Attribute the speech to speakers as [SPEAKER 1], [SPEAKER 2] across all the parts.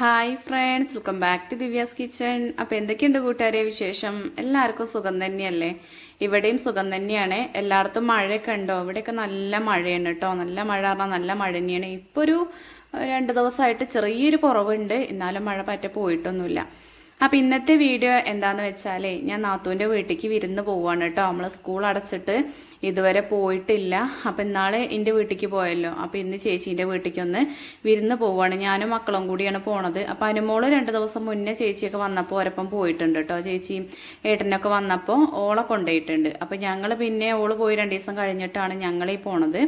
[SPEAKER 1] Hi friends welcome back to Divya's kitchen അപ്പോൾ എന്തൊക്കെയുണ്ട് കൂട്ടുകാരെ വിശേഷം? എല്ലാവർക്കും സുഖം തന്നെയല്ലേ? ഇവിടെയും സുഖം തന്നെയാണ്. എല്ലായിടത്തും മഴയൊക്കെ ഉണ്ടോ? ഇവിടെയൊക്കെ നല്ല മഴയാണ് കേട്ടോ. നല്ല മഴ പറഞ്ഞാൽ നല്ല മഴ തന്നെയാണ്. ഇപ്പോൾ ഒരു രണ്ട് ദിവസമായിട്ട് ചെറിയൊരു കുറവുണ്ട്. എന്നാലും മഴ പറ്റ പോയിട്ടൊന്നുമില്ല. അപ്പം ഇന്നത്തെ വീഡിയോ എന്താന്ന് വെച്ചാലേ ഞാൻ നാത്തൂന്റെ വീട്ടിലേക്ക് വിരുന്ന് പോവാണ് കേട്ടോ. നമ്മൾ സ്കൂൾ അടച്ചിട്ട് ഇതുവരെ പോയിട്ടില്ല. അപ്പം ഇന്നാളെ എന്റെ വീട്ടിലേക്ക് പോയല്ലോ. അപ്പം ഇന്ന് ചേച്ചീന്റെ വീട്ടിലേക്ക് ഒന്ന് വിരുന്ന് പോവാണ്. ഞാനും മക്കളും കൂടിയാണ് പോണത്. അപ്പം അനുമോൾ രണ്ട് ദിവസം മുന്നേ ചേച്ചിയൊക്കെ വന്നപ്പോൾ ഒരപ്പം പോയിട്ടുണ്ട് കേട്ടോ. ചേച്ചിയും ഏട്ടനൊക്കെ വന്നപ്പോൾ ഓളെ കൊണ്ടുപോയിട്ടുണ്ട് അപ്പം ഞങ്ങൾ പിന്നെ ഓൾ പോയി രണ്ട് ദിവസം കഴിഞ്ഞിട്ടാണ് ഞങ്ങളീ പോണത്.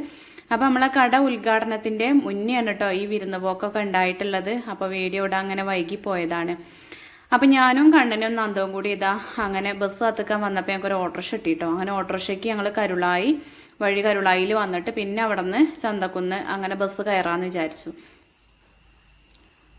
[SPEAKER 1] അപ്പം നമ്മളെ കട ഉദ്ഘാടനത്തിന്റെ മുന്നെയാണ് കേട്ടോ ഈ വിരുന്ന് പോക്കൊക്കെ ഉണ്ടായിട്ടുള്ളത്. അപ്പോൾ വീഡിയോ ഇടാൻ അങ്ങനെ വൈകി പോയതാണ്. അപ്പം ഞാനും കണ്ണനും നന്ദവും കൂടി ഇതാ അങ്ങനെ ബസ് കത്തിക്കാൻ വന്നപ്പോൾ ഞങ്ങൾക്ക് ഒരു ഓട്ടോറിക്ഷ കിട്ടിട്ടോ. അങ്ങനെ ഓട്ടോറിക്ഷയ്ക്ക് ഞങ്ങൾ കരുളായി വഴി കരുളായിൽ വന്നിട്ട് പിന്നെ അവിടെ നിന്ന് ചന്തക്കുന്ന് അങ്ങനെ ബസ് കയറാമെന്ന് വിചാരിച്ചു.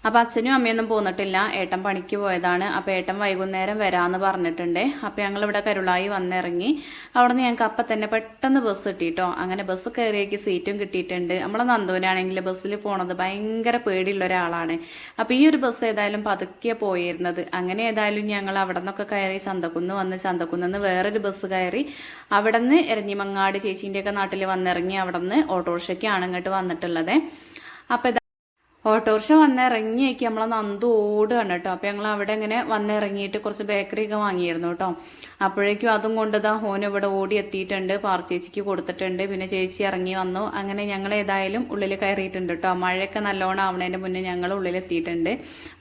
[SPEAKER 1] അപ്പം അച്ഛനും അമ്മയൊന്നും പോന്നിട്ടില്ല. ഏട്ടൻ പണിക്ക് പോയതാണ്. അപ്പം ഏട്ടൻ വൈകുന്നേരം വരാമെന്ന് പറഞ്ഞിട്ടുണ്ട്. അപ്പം ഞങ്ങളിവിടെ കരുളായി വന്നിറങ്ങി. അവിടെ നിന്ന് ഞങ്ങൾക്ക് അപ്പം തന്നെ പെട്ടെന്ന് ബസ് കിട്ടിയിട്ടോ അങ്ങനെ ബസ് കയറിയേക്ക് സീറ്റും കിട്ടിയിട്ടുണ്ട്. നമ്മളെ നന്ദുവിനാണെങ്കിൽ ബസ്സിൽ പോണത് ഭയങ്കര പേടിയുള്ള ഒരാളാണ് അപ്പം ഈ ഒരു ബസ് ഏതായാലും പതുക്കെ പോയിരുന്നത്. അങ്ങനെ ഏതായാലും ഞങ്ങൾ അവിടെ നിന്നൊക്കെ കയറി ചന്തക്കുന്ന് വന്ന് ചന്തക്കുന്ന് വേറൊരു ബസ് കയറി അവിടെ നിന്ന് എരഞ്ഞിമങ്ങാട് ചേച്ചീന്റെയൊക്കെ നാട്ടിൽ വന്നിറങ്ങി അവിടെ നിന്ന് ഓട്ടോറിക്ഷയ്ക്കാണ് ഇങ്ങോട്ട് വന്നിട്ടുള്ളത്. അപ്പം ഇത് ഓട്ടോറിക്ഷ വന്നിറങ്ങിയേക്ക്. നമ്മളെ നന്ദു ഓടുകയാണ് കേട്ടോ. അപ്പം ഞങ്ങൾ അവിടെ ഇങ്ങനെ വന്നിറങ്ങിയിട്ട് കുറച്ച് ബേക്കറി ഒക്കെ വാങ്ങിയിരുന്നു കേട്ടോ. അപ്പോഴേക്കും അതും കൊണ്ടതാ ഹോൻ ഇവിടെ ഓടി എത്തിയിട്ടുണ്ട്. പാർച്ചേച്ചിക്ക് കൊടുത്തിട്ടുണ്ട്. പിന്നെ ചേച്ചി ഇറങ്ങി വന്നു. അങ്ങനെ ഞങ്ങൾ ഏതായാലും ഉള്ളിൽ കയറിയിട്ടുണ്ട് കേട്ടോ. മഴയൊക്കെ നല്ലോണം ആവണേന്റെ മുന്നേ ഞങ്ങൾ ഉള്ളിൽ എത്തിയിട്ടുണ്ട്.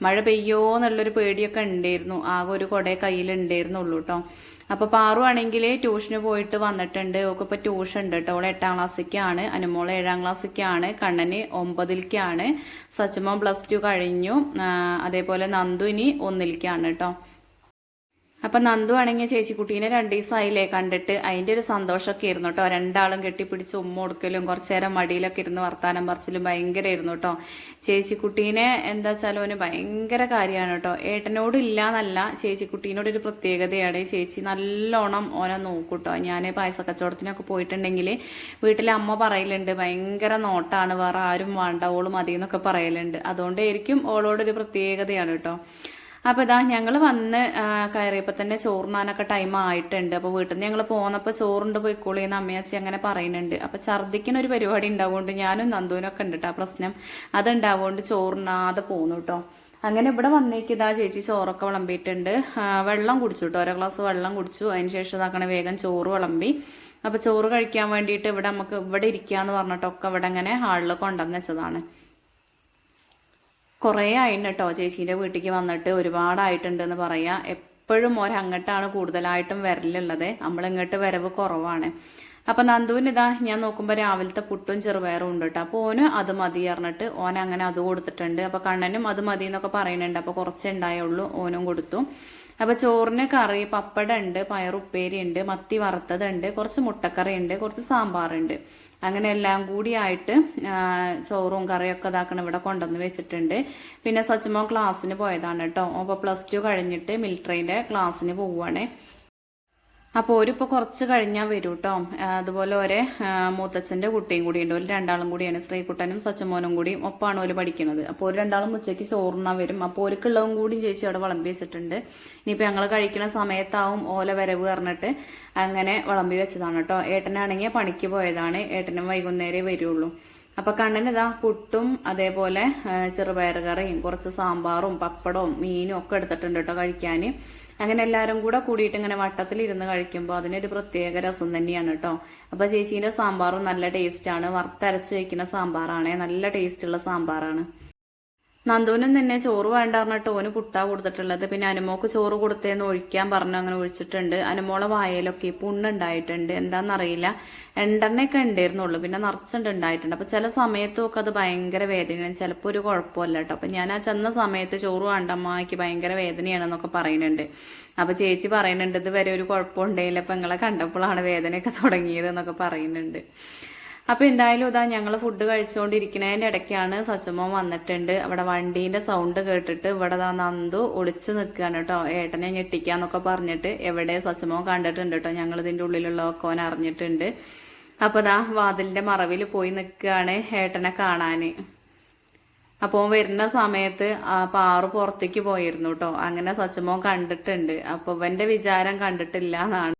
[SPEAKER 1] മഴ പെയ്യോ എന്നുള്ളൊരു പേടിയൊക്കെ ഉണ്ടായിരുന്നു. ആകെ ഒരു കുടയെ കയ്യിലുണ്ടായിരുന്നുള്ളൂ കേട്ടോ. അപ്പോൾ പാറു ആണെങ്കിൽ ട്യൂഷന് പോയിട്ട് വന്നിട്ടുണ്ട്. ഓക്കെ ഇപ്പോൾ ട്യൂഷൻ ഉണ്ട് കേട്ടോ അവളെ എട്ടാം ക്ലാസ്സിലേക്കാണ് അനുമോൾ ഏഴാം ക്ലാസ്സിലേക്കാണ് കണ്ണന് ഒമ്പതിലേക്കാണ് സച്ചമോൻ പ്ലസ് ടു കഴിഞ്ഞു. അതേപോലെ നന്ദു ഇനി ഒന്നിലേക്കാണ് കേട്ടോ അപ്പം നന്ദു ആണെങ്കിൽ ചേച്ചിക്കുട്ടീനെ രണ്ട് ദിവസമായില്ലേ കണ്ടിട്ട്. അതിന്റെ ഒരു സന്തോഷമൊക്കെ ആയിരുന്നു കേട്ടോ. രണ്ടാളും കെട്ടിപ്പിടിച്ച് ഉമ്മ കൊടുക്കലും കുറച്ചു നേരം മടിയിലൊക്കെ ഇരുന്ന് വർത്താനം പറച്ചിലും ഭയങ്കരമായിരുന്നു കേട്ടോ. ചേച്ചിക്കുട്ടീനെ എന്താ വെച്ചാൽ അവന് ഭയങ്കര കാര്യമാണ് കേട്ടോ. ഏട്ടനോട് ഇല്ല എന്നല്ല ചേച്ചിക്കുട്ടീനോട് ഒരു പ്രത്യേകതയാണ്. ചേച്ചി നല്ലോണം ഓനെ നോക്കൂട്ടോ ഞാൻ പായസ കച്ചവടത്തിനൊക്കെ പോയിട്ടുണ്ടെങ്കിൽ വീട്ടിലെ അമ്മ പറയലുണ്ട് ഭയങ്കര നോട്ടാണ് വേറെ ആരും വേണ്ട ഓൾ മതി എന്നൊക്കെ പറയലുണ്ട്. അതുകൊണ്ടായിരിക്കും ഓളോടൊരു പ്രത്യേകതയാണ് കേട്ടോ. അപ്പോൾ ഇതാ ഞങ്ങൾ വന്ന് കയറിയപ്പോൾ തന്നെ ചോറുണ്ണാനൊക്കെ ടൈം ആയിട്ടുണ്ട്. അപ്പോൾ വീട്ടിൽ നിന്ന് ഞങ്ങൾ പോന്നപ്പോൾ ചോറുണ്ട് പോയിക്കോളിയെന്ന് അമ്മയാച്ചി അങ്ങനെ പറയുന്നുണ്ട്. അപ്പോൾ ഛർദ്ദിക്കുന്ന ഒരു പരിപാടി ഉണ്ടാവുകൊണ്ട് ഞാനും നന്ദുവിനൊക്കെ ഉണ്ട് കേട്ടോ പ്രശ്നം. അതുണ്ടാവുകൊണ്ട് ചോറുണ്ണാതെ പോന്നു കേട്ടോ അങ്ങനെ ഇവിടെ വന്നേക്ക് ഇതാ ചേച്ചി ചോറൊക്കെ വിളമ്പിയിട്ടുണ്ട്. വെള്ളം കുടിച്ചു കേട്ടോ ഓരോ ഗ്ലാസ് വെള്ളം കുടിച്ചു. അതിന് ശേഷം ഇതാക്കണ വേഗം ചോറ് വിളമ്പി. അപ്പോൾ ചോറ് കഴിക്കാൻ വേണ്ടിയിട്ട് ഇവിടെ നമുക്ക് ഇവിടെ ഇരിക്കാന്ന് പറഞ്ഞിട്ടൊക്കെ ഇവിടെ അങ്ങനെ ഹാളിൽ കൊണ്ടുവന്ന് വെച്ചതാണ്. കുറേ ആയിട്ടുണ്ട് കേട്ടോ ചേച്ചീന്റെ വീട്ടിലേക്ക് വന്നിട്ട് ഒരുപാടായിട്ടുണ്ടെന്ന് പറയാം. എപ്പോഴും ഒരങ്ങട്ടാണ് കൂടുതലായിട്ടും വരലുള്ളത് നമ്മളിങ്ങോട്ട് വരവ് കുറവാണ്. അപ്പം നന്ദുവിന് ഇതാ ഞാൻ നോക്കുമ്പോൾ രാവിലത്തെ പുട്ടും ചെറുപയറും ഉണ്ട് കേട്ടോ അപ്പോൾ ഓന് അത് മതി പറഞ്ഞിട്ട് ഓൻ അങ്ങനെ അത് കൊടുത്തിട്ടുണ്ട്. അപ്പോൾ കണ്ണനും അത് മതി എന്നൊക്കെ പറയുന്നുണ്ട്. അപ്പോൾ കുറച്ചേ ഉണ്ടായുള്ളൂ. ഓനും കൊടുത്തു. അപ്പോൾ ചോറിന് കറി പപ്പടം ഉണ്ട് പയറുപ്പേരി ഉണ്ട് മത്തി വറുത്തതുണ്ട് കുറച്ച് മുട്ടക്കറി ഉണ്ട് കുറച്ച് സാമ്പാറുണ്ട്. അങ്ങനെ എല്ലാം കൂടിയായിട്ട് ചോറും കറിയൊക്കെ ഇതാക്കണം ഇവിടെ കൊണ്ടുവന്ന് വെച്ചിട്ടുണ്ട്. പിന്നെ സച്ചിമോൻ ക്ലാസ്സിന് പോയതാണ് കേട്ടോ. അപ്പോൾ പ്ലസ് ടു കഴിഞ്ഞിട്ട് മിലിറ്ററിന്റെ ക്ലാസ്സിന് പോവുകയാണ് അപ്പോൾ ഒരിപ്പോൾ കുറച്ച് കഴിഞ്ഞാൽ വരും കേട്ടോ അതുപോലെ ഒരേ മൂത്തച്ഛന്റെ കുട്ടിയും കൂടി ഉണ്ട്. ഒരു രണ്ടാളും കൂടിയാണ്. ശ്രീകുട്ടനും സച്ചമോനും കൂടിയും ഒപ്പമാണ് ഒരു പഠിക്കുന്നത്. അപ്പോൾ ഒരു രണ്ടാളും ഉച്ചയ്ക്ക് ചോറുണ്ണാൻ വരും. അപ്പോൾ ഒരുക്കുള്ളതും കൂടി ചേച്ചി അവിടെ വിളമ്പി വെച്ചിട്ടുണ്ട്. ഇനിയിപ്പോൾ ഞങ്ങൾ കഴിക്കുന്ന സമയത്താവും ഓല വരവ് പറഞ്ഞിട്ട് അങ്ങനെ വിളമ്പി വെച്ചതാണ് കേട്ടോ. ഏട്ടനാണെങ്കിൽ പണിക്ക് പോയതാണ്. ഏട്ടനും വൈകുന്നേരേ വരുള്ളൂ. അപ്പൊ കണ്ണന് ഇതാ പുട്ടും അതേപോലെ ചെറുപയർ കറിയും കുറച്ച് സാമ്പാറും പപ്പടവും മീനും ഒക്കെ എടുത്തിട്ടുണ്ട് കേട്ടോ കഴിക്കാൻ അങ്ങനെ എല്ലാവരും കൂടെ കൂടിയിട്ട് ഇങ്ങനെ വട്ടത്തിൽ ഇരുന്ന് കഴിക്കുമ്പോൾ അതിനൊരു പ്രത്യേക രസം തന്നെയാണ് കേട്ടോ. അപ്പൊ ചേച്ചീന്റെ സാമ്പാറും നല്ല ടേസ്റ്റാണ് വറുത്തരച്ച് വെക്കുന്ന സാമ്പാറാണ് നല്ല ടേസ്റ്റ് ഉള്ള സാമ്പാറാണ്. നന്ദുവിനും തന്നെ ചോറ് വേണ്ട പറഞ്ഞിട്ട് ഓന് പുട്ടാ കൊടുത്തിട്ടുള്ളത്. പിന്നെ അനുമോക്ക് ചോറ് കൊടുത്തേന്ന് ഒഴിക്കാൻ പറഞ്ഞു അങ്ങനെ ഒഴിച്ചിട്ടുണ്ട്. അനുമോളെ വായയിലൊക്കെ പുണ്ണുണ്ടായിട്ടുണ്ട് എന്താണെന്നറിയില്ല എണ്ടെണ്ണയൊക്കെ ഉണ്ടായിരുന്നുള്ളൂ. പിന്നെ നിറച്ചുണ്ട് ഉണ്ടായിട്ടുണ്ട്. അപ്പൊ ചില സമയത്തൊക്കെ അത് ഭയങ്കര വേദനയാണ്. ചിലപ്പോൾ ഒരു കുഴപ്പമില്ല കേട്ടോ. അപ്പൊ ഞാൻ ആ ചെന്ന സമയത്ത് ചോറ് വേണ്ടമ്മയ്ക്ക് ഭയങ്കര വേദനയാണെന്നൊക്കെ പറയുന്നുണ്ട്. അപ്പൊ ചേച്ചി പറയുന്നുണ്ട് ഇത് വരെ ഒരു കുഴപ്പമുണ്ടായില്ല. അപ്പൊ നിങ്ങളെ കണ്ടപ്പോഴാണ് വേദനയൊക്കെ തുടങ്ങിയത് എന്നൊക്കെ പറയുന്നുണ്ട്. അപ്പൊ എന്തായാലും ഇതാ ഞങ്ങൾ ഫുഡ് കഴിച്ചുകൊണ്ടിരിക്കുന്നതിന്റെ ഇടയ്ക്കാണ് സച്ചമ്മ വന്നിട്ടുണ്ട്. അവിടെ വണ്ടീന്റെ സൗണ്ട് കേട്ടിട്ട് ഇവിടെ ദാ നന്ദു ഒളിച്ചു നിൽക്കുകയാണ് കേട്ടോ. ഏട്ടനെ ഞെട്ടിക്കാന്നൊക്കെ പറഞ്ഞിട്ട് എവിടെ സച്ചമ്മ കണ്ടിട്ടുണ്ട് കേട്ടോ. ഞങ്ങൾ ഇതിന്റെ ഉള്ളിലുള്ള ഓൻ അറിഞ്ഞിട്ടുണ്ട്. അപ്പൊ ഇതാ വാതിലിന്റെ മറവിൽ പോയി നിൽക്കുകയാണ് ഏട്ടനെ കാണാന്. അപ്പോൾ വരുന്ന സമയത്ത് ആ പാറു പുറത്തേക്ക് പോയിരുന്നു കേട്ടോ. അങ്ങനെ സച്ചമോൻ കണ്ടിട്ടുണ്ട്. അപ്പോൾ ഇവന്റെ വിചാരം കണ്ടിട്ടില്ല എന്നാണ്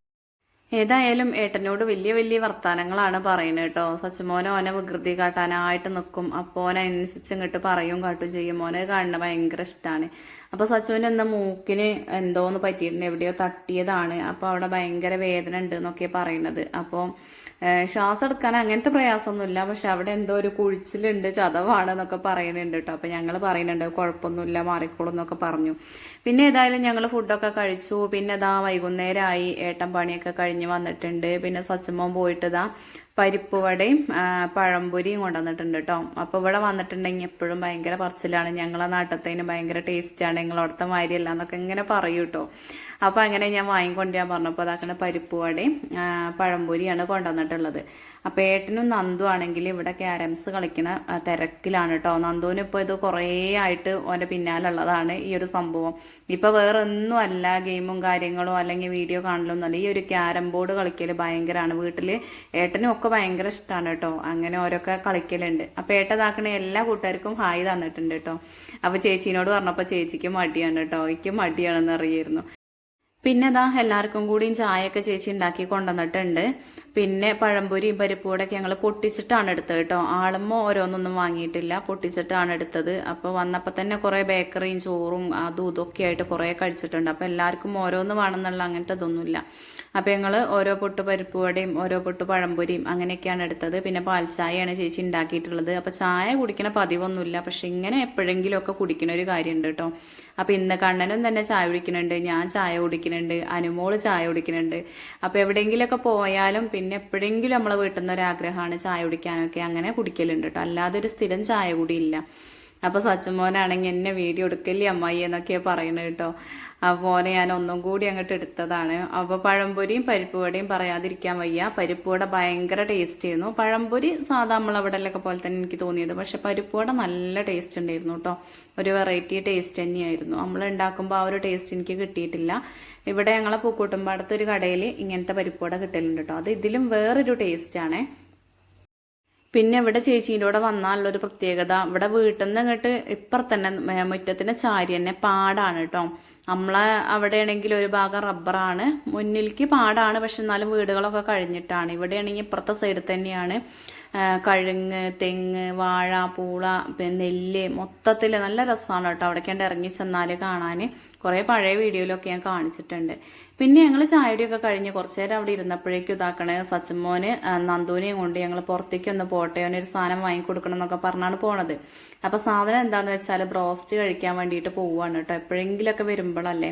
[SPEAKER 1] ഏതായാലും ഏട്ടനോട് വലിയ വലിയ വർത്താനങ്ങളാണ് പറയുന്നത് കേട്ടോ. സച്ചമോനെ ഓനെ വികൃതി കാട്ടാനായിട്ട് നിൽക്കും അപ്പോൾ ഓനനുസരിച്ച് ഇങ്ങോട്ട് പറയും കാട്ടും ചെയ്യും. മോനെ കാണുന്ന ഭയങ്കര ഇഷ്ടമാണ് അപ്പോൾ സച്ചുവിന് എന്താ മൂക്കിന് എന്തോന്ന് പറ്റിയിട്ടുണ്ട്? എവിടെയോ തട്ടിയതാണ്. അപ്പോൾ അവിടെ ഭയങ്കര വേദന ഉണ്ട് എന്നൊക്കെ പറയുന്നത്. അപ്പോൾ ശ്വാസം എടുക്കാൻ അങ്ങനത്തെ പ്രയാസമൊന്നുമില്ല. പക്ഷെ അവിടെ എന്തോ ഒരു കുഴിച്ചിലുണ്ട് ചതവാണ് എന്നൊക്കെ പറയുന്നുണ്ട് കേട്ടോ. അപ്പോൾ ഞങ്ങൾ പറയുന്നുണ്ട് കുഴപ്പമൊന്നുമില്ല മാറിക്കോളും എന്നൊക്കെ പറഞ്ഞു. പിന്നെ ഏതായാലും ഞങ്ങൾ ഫുഡൊക്കെ കഴിച്ചു. പിന്നെ ഇതാ വൈകുന്നേരമായി ഏട്ടൻ പണിയൊക്കെ കഴിഞ്ഞ് വന്നിട്ടുണ്ട്. പിന്നെ സച്ചമ്മോൻ പോയിട്ട് ഇതാ പരിപ്പ് വടയും പഴംപൊരിയും കൊണ്ടുവന്നിട്ടുണ്ട് കേട്ടോ അപ്പോൾ ഇവിടെ വന്നിട്ടുണ്ടെങ്കിൽ എപ്പോഴും ഭയങ്കര പറച്ചിലാണ്. ഞങ്ങളെ നാട്ടത്തേന് ഭയങ്കര ടേസ്റ്റാണ് നിങ്ങളവിടുത്തെ മാതിരിയല്ല എന്നൊക്കെ ഇങ്ങനെ പറയൂ കേട്ടോ അപ്പോൾ അങ്ങനെ ഞാൻ വാങ്ങിക്കൊണ്ട് ഞാൻ പറഞ്ഞപ്പോൾ അതാക്കണ പരിപ്പ് വടയും പഴംപൊരിയാണ് കൊണ്ടുവന്നിട്ടുള്ളത്. അപ്പോൾ ഏട്ടനും നന്ദു ആണെങ്കിൽ ഇവിടെ ക്യാരംസ് കളിക്കണ തിരക്കിലാണ് കേട്ടോ നന്ദുവിന് ഇപ്പോൾ ഇത് കുറേ ആയിട്ട് ഓന്റെ പിന്നാലുള്ളതാണ് ഈ ഒരു സംഭവം. ഇപ്പോൾ വേറെ ഒന്നും അല്ല ഗെയിമും കാര്യങ്ങളും അല്ലെങ്കിൽ വീഡിയോ കാണലോ അല്ല ഈ ഒരു ക്യാരം ബോർഡ് കളിക്കൽ ഭയങ്കരമാണ് വീട്ടിൽ ഏട്ടനും ഒക്കെ ഭയങ്കര ഇഷ്ടമാണ് കേട്ടോ അങ്ങനെ ഓരോക്കെ കളിക്കലുണ്ട്. അപ്പോൾ ഏട്ടതാക്കണ എല്ലാ കൂട്ടുകാർക്കും ഹായ് തന്നിട്ടുണ്ട് കേട്ടോ അപ്പോൾ ചേച്ചീനോട് പറഞ്ഞപ്പോൾ ചേച്ചിക്ക് മടിയാണ് കേട്ടോ എനിക്ക് മടിയാണെന്ന് അറിയായിരുന്നു. പിന്നെ ദാ എല്ലാവർക്കും കൂടിയും ചായയൊക്കെ ചേച്ചി ഉണ്ടാക്കി കൊണ്ടുവന്നിട്ടുണ്ട്. പിന്നെ പഴംപൊരിയും പരിപ്പൂടൊക്കെ ഞങ്ങൾ പൊട്ടിച്ചിട്ടാണ് എടുത്തത് കേട്ടോ. ആളുമ്പോൾ ഓരോന്നൊന്നും വാങ്ങിയിട്ടില്ല. പൊട്ടിച്ചിട്ടാണ് എടുത്തത്. അപ്പോൾ വന്നപ്പോൾ തന്നെ കുറേ ബേക്കറിയും ചോറും അതും ഇതൊക്കെ ആയിട്ട് കുറേ കഴിച്ചിട്ടുണ്ട്. അപ്പോൾ എല്ലാവർക്കും ഓരോന്ന് വേണമെന്നുള്ള അങ്ങനത്തെ ഇതൊന്നുമില്ല. അപ്പോൾ ഞങ്ങൾ ഓരോ പൊട്ട് പരിപ്പുവടയും ഓരോ പൊട്ട് പഴംപൊരിയും അങ്ങനെയൊക്കെയാണ് എടുത്തത്. പിന്നെ പാൽച്ചായയാണ് ചേച്ചി ഉണ്ടാക്കിയിട്ടുള്ളത്. അപ്പോൾ ചായ കുടിക്കണ പതിവൊന്നുമില്ല. പക്ഷെ ഇങ്ങനെ എപ്പോഴെങ്കിലുമൊക്കെ കുടിക്കണ ഒരു കാര്യമുണ്ട് കേട്ടോ. അപ്പോൾ ഇന്ന് കണ്ണനും തന്നെ ചായ കുടിക്കുന്നുണ്ട്. ഞാൻ ചായ കുടിക്കുന്നുണ്ട്. അനുമോൾ ചായ കുടിക്കുന്നുണ്ട്. അപ്പോൾ എവിടെയെങ്കിലുമൊക്കെ പോയാലും പിന്നെ എപ്പോഴെങ്കിലും നമ്മളെ വീട്ടിൽ നിന്ന് ഒരാഗ്രഹമാണ് ചായ കുടിക്കാനൊക്കെ അങ്ങനെ കുടിക്കലുണ്ട് കേട്ടോ അല്ലാതെ ഒരു സ്ഥിരം ചായ കുടിയില്ല അപ്പോൾ സച്ചുമോനാണെങ്കിൽ എന്നെ വീഡിയോ എടുക്കല്ലേ അമ്മായി എന്നൊക്കെ പറയുന്നത് കേട്ടോ അപ്പോൾ ഓനെ ഞാൻ ഒന്നും കൂടി അങ്ങോട്ട് എടുത്തതാണ്. അപ്പോൾ പഴംപൊരിയും പരിപ്പ് വടയും പറയാതിരിക്കാൻ വയ്യ. പരിപ്പ് വട ഭയങ്കര ടേസ്റ്റ് ആയിരുന്നു. പഴംപൊരി സാധാ നമ്മളവിടെയൊക്കെ പോലെ തന്നെ എനിക്ക് തോന്നിയത്. പക്ഷെ പരിപ്പ് വട നല്ല ടേസ്റ്റ് ഉണ്ടായിരുന്നു കേട്ടോ ഒരു വെറൈറ്റി ടേസ്റ്റ് തന്നെയായിരുന്നു. നമ്മൾ ഉണ്ടാക്കുമ്പോൾ ആ ഒരു ടേസ്റ്റ് എനിക്ക് കിട്ടിയിട്ടില്ല. ഇവിടെ ഞങ്ങളെ പൂക്കൂട്ടുമ്പാടത്തെ ഒരു കടയിൽ ഇങ്ങനത്തെ പരിപ്പുവട കിട്ടലുണ്ട് കേട്ടോ. അത് ഇതിലും വേറൊരു ടേസ്റ്റാണേ പിന്നെ ഇവിടെ ചേച്ചീന്റെ കൂടെ വന്നാലുള്ളൊരു പ്രത്യേകത ഇവിടെ വീട്ടിൽ നിന്ന് ഇങ്ങോട്ട് ഇപ്പുറത്തന്നെ മ- മുറ്റത്തിന് ചാരി തന്നെ പാടാണ് കേട്ടോ. നമ്മളെ അവിടെയാണെങ്കിൽ ഒരു ഭാഗം റബ്ബറാണ്. മുന്നിലേക്ക് പാടാണ് പക്ഷെ എന്നാലും വീടുകളൊക്കെ കഴിഞ്ഞിട്ടാണ്. ഇവിടെയാണെങ്കിൽ ഇപ്പുറത്തെ സൈഡിൽ തന്നെയാണ്. കഴുങ്ങ് തെങ്ങ് വാഴ പൂള പിന്നെ നെല്ല് മൊത്തത്തിൽ നല്ല രസമാണ് കേട്ടോ. അവിടേക്കാണ്ട് ഇറങ്ങി ചെന്നാൽ കാണാൻ. കുറേ പഴയ വീഡിയോയിലൊക്കെ ഞാൻ കാണിച്ചിട്ടുണ്ട്. പിന്നെ ഞങ്ങൾ ചായയുടെയൊക്കെ കഴിഞ്ഞ് കുറച്ച് നേരം അവിടെ ഇരുന്നപ്പോഴേക്കും ഇതാക്കണേ സച്ചമ്മോന് നന്ദൂനെയും കൊണ്ട് ഞങ്ങൾ പുറത്തേക്ക് ഒന്ന് പോട്ടെ അവനൊരു സാധനം വാങ്ങിക്കൊടുക്കണം എന്നൊക്കെ പറഞ്ഞാണ് പോണത്. അപ്പോൾ സാധനം എന്താന്ന് വെച്ചാൽ ബ്രോസ്റ്റ് കഴിക്കാൻ വേണ്ടിയിട്ട് പോവുകയാണ് കേട്ടോ എപ്പോഴെങ്കിലൊക്കെ വരുമ്പോഴല്ലേ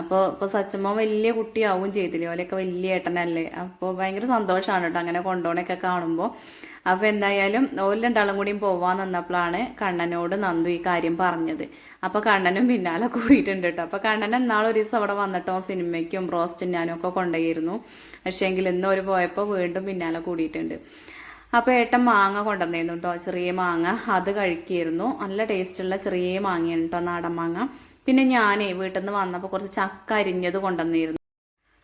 [SPEAKER 1] അപ്പോൾ ഇപ്പോൾ സച്ചമ്മ വലിയ കുട്ടിയാവും ചെയ്തില്ലേ? ഓലൊക്കെ വലിയ ഏട്ടനല്ലേ? അപ്പോൾ ഭയങ്കര സന്തോഷമാണ് കേട്ടോ അങ്ങനെ കൊണ്ടോണൊക്കെ കാണുമ്പോൾ അപ്പോൾ എന്തായാലും ഓൽ രണ്ടാളും കൂടിയും പോവാൻ നിന്നപ്പോഴാണ് കണ്ണനോട് നന്ദു ഈ കാര്യം പറഞ്ഞത്. അപ്പോൾ കണ്ണനും പിന്നാലെ കൂടിയിട്ടുണ്ട് കേട്ടോ അപ്പോൾ കണ്ണൻ എന്നാളും ഒരു ദിവസം അവിടെ വന്നിട്ടോ സിനിമയ്ക്കും ബ്രോസ്റ്റും ഞാനും ഒക്കെ കൊണ്ടുപോയിരുന്നു. പക്ഷേ എങ്കിൽ ഇന്ന് ഒരു പോയപ്പോൾ വീണ്ടും പിന്നാലെ കൂടിയിട്ടുണ്ട്. അപ്പോൾ ഏട്ടൻ മാങ്ങ കൊണ്ടുവന്നിരുന്നു കേട്ടോ ചെറിയ മാങ്ങ. അത് കഴിക്കായിരുന്നു. നല്ല ടേസ്റ്റുള്ള ചെറിയ മാങ്ങയാണ് കേട്ടോ നാടൻ മാങ്ങ. പിന്നെ ഞാനേ വീട്ടിൽ നിന്ന് വന്നപ്പോൾ കുറച്ച് ചക്ക അരിഞ്ഞത് കൊണ്ടുവന്നിരുന്നു.